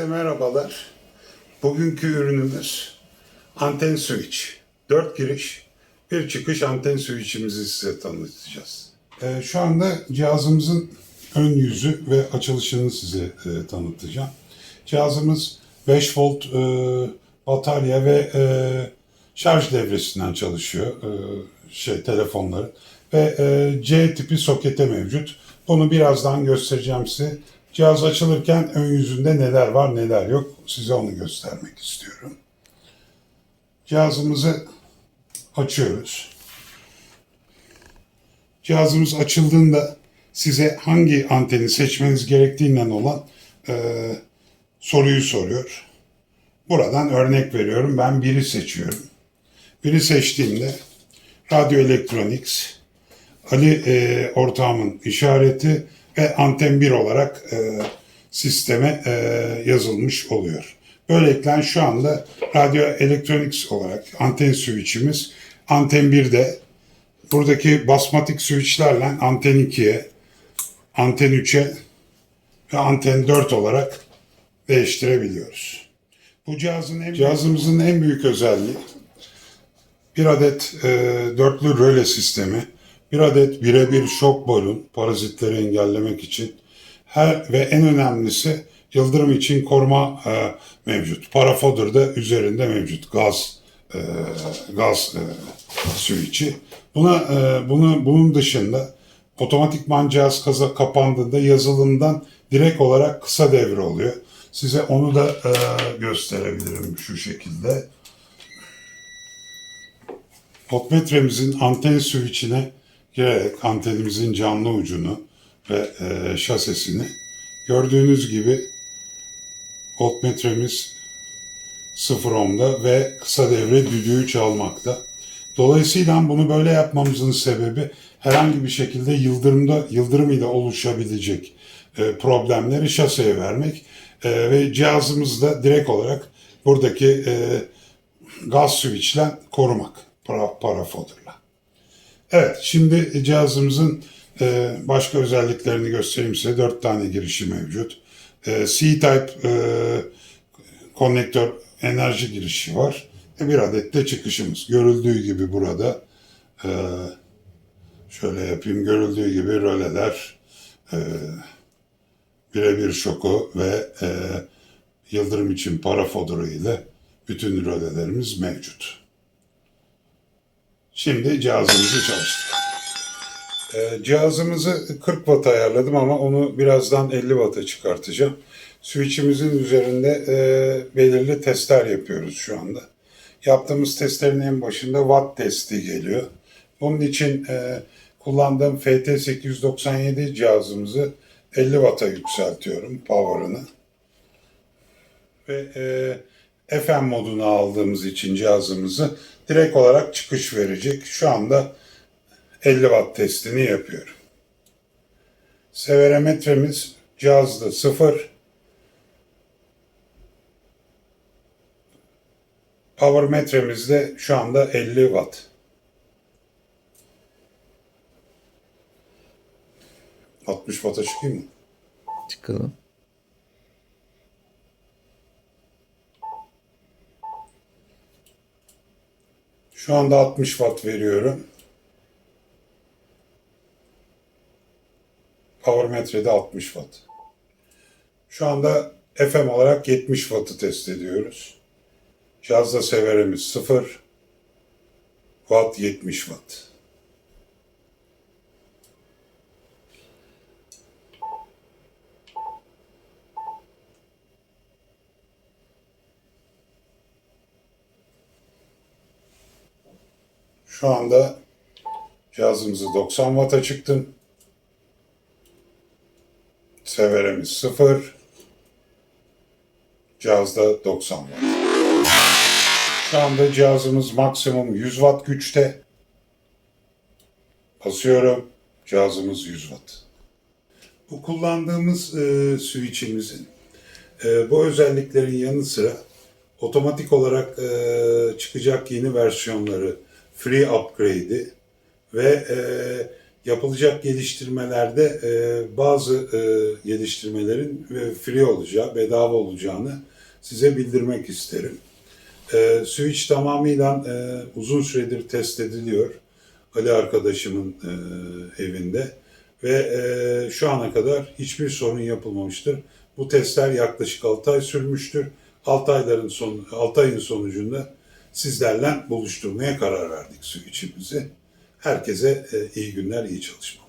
merhabalar. Bugünkü ürünümüz anten switch. 4 giriş, bir çıkış anten switch'imizi size tanıtacağız. Ee, şu anda cihazımızın ön yüzü ve açılışını size e, tanıtacağım. Cihazımız 5 volt e, batarya ve e, şarj devresinden çalışıyor. E, şey telefonları ve e, C tipi sokete mevcut. Bunu birazdan göstereceğim size. Cihaz açılırken ön yüzünde neler var neler yok size onu göstermek istiyorum. Cihazımızı açıyoruz. Cihazımız açıldığında size hangi anteni seçmeniz gerektiğinden olan e, soruyu soruyor. Buradan örnek veriyorum. Ben biri seçiyorum. Biri seçtiğimde Radyo Electronics, Ali e, ortağımın işareti ve anten 1 olarak e, sisteme e, yazılmış oluyor. Böylelikle şu anda Radyo Electronics olarak anten switch'imiz anten 1'de buradaki basmatik switch'lerle anten 2'ye, anten 3'e ve anten 4 olarak değiştirebiliyoruz. Bu cihazın en cihazımızın en büyük özelliği bir adet e, dörtlü röle sistemi, bir adet birebir şok balon parazitleri engellemek için her ve en önemlisi yıldırım için koruma e, mevcut. Parafodur da üzerinde mevcut gaz e, gaz e, switch'i. Buna e, bunu bunun dışında otomatikman cihaz kaza kapandığında yazılımdan direkt olarak kısa devre oluyor. Size onu da e, gösterebilirim şu şekilde voltmetremizin anten switch'ine girerek antenimizin canlı ucunu ve e, şasesini gördüğünüz gibi voltmetremiz 0 ohmda ve kısa devre düdüğü çalmakta. Dolayısıyla bunu böyle yapmamızın sebebi herhangi bir şekilde yıldırımda yıldırım ile oluşabilecek e, problemleri şaseye vermek e, ve cihazımızda direkt olarak buradaki e, gaz switchle korumak para, parafoldurla. Evet şimdi cihazımızın e, başka özelliklerini göstereyim size. Dört tane girişi mevcut. E, C-Type e, konnektör enerji girişi var. Bir adet de çıkışımız. Görüldüğü gibi burada şöyle yapayım. Görüldüğü gibi röleler birebir şoku ve yıldırım için parafodoru ile bütün rölelerimiz mevcut. Şimdi cihazımızı çalıştıralım. Ee, cihazımızı 40 watt ayarladım ama onu birazdan 50 watt'a çıkartacağım. Switch'imizin üzerinde e, belirli testler yapıyoruz şu anda. Yaptığımız testlerin en başında watt testi geliyor. Bunun için e, kullandığım FT897 cihazımızı 50 watt'a yükseltiyorum power'ını. Ve e, FM moduna aldığımız için cihazımızı direkt olarak çıkış verecek. Şu anda 50 watt testini yapıyorum. Severometremiz cihazda 0. Power metremiz de şu anda 50 watt. ...60 watt'a çıkayım mı? Çıkalım. Şu anda 60 watt veriyorum. Power metrede 60 watt. Şu anda FM olarak 70 watt'ı test ediyoruz. Cihazda severimiz 0 watt 70 watt. Şu anda cihazımızı 90 Watt'a çıktım. Severemiz 0. Cihazda 90 Watt. Şu anda cihazımız maksimum 100 Watt güçte. Basıyorum. Cihazımız 100 Watt. Bu kullandığımız e, switch'imizin e, bu özelliklerin yanı sıra otomatik olarak e, çıkacak yeni versiyonları free upgrade'i ve e, yapılacak geliştirmelerde e, bazı e, geliştirmelerin e, free olacağı, bedava olacağını size bildirmek isterim. E, switch tamamıyla e, uzun süredir test ediliyor. Ali arkadaşımın e, evinde ve e, şu ana kadar hiçbir sorun yapılmamıştır. Bu testler yaklaşık 6 ay sürmüştür. 6 ayların son 6 ayın sonucunda sizlerle buluşturmaya karar verdik switch'imizi. Herkese e, iyi günler, iyi çalışmalar.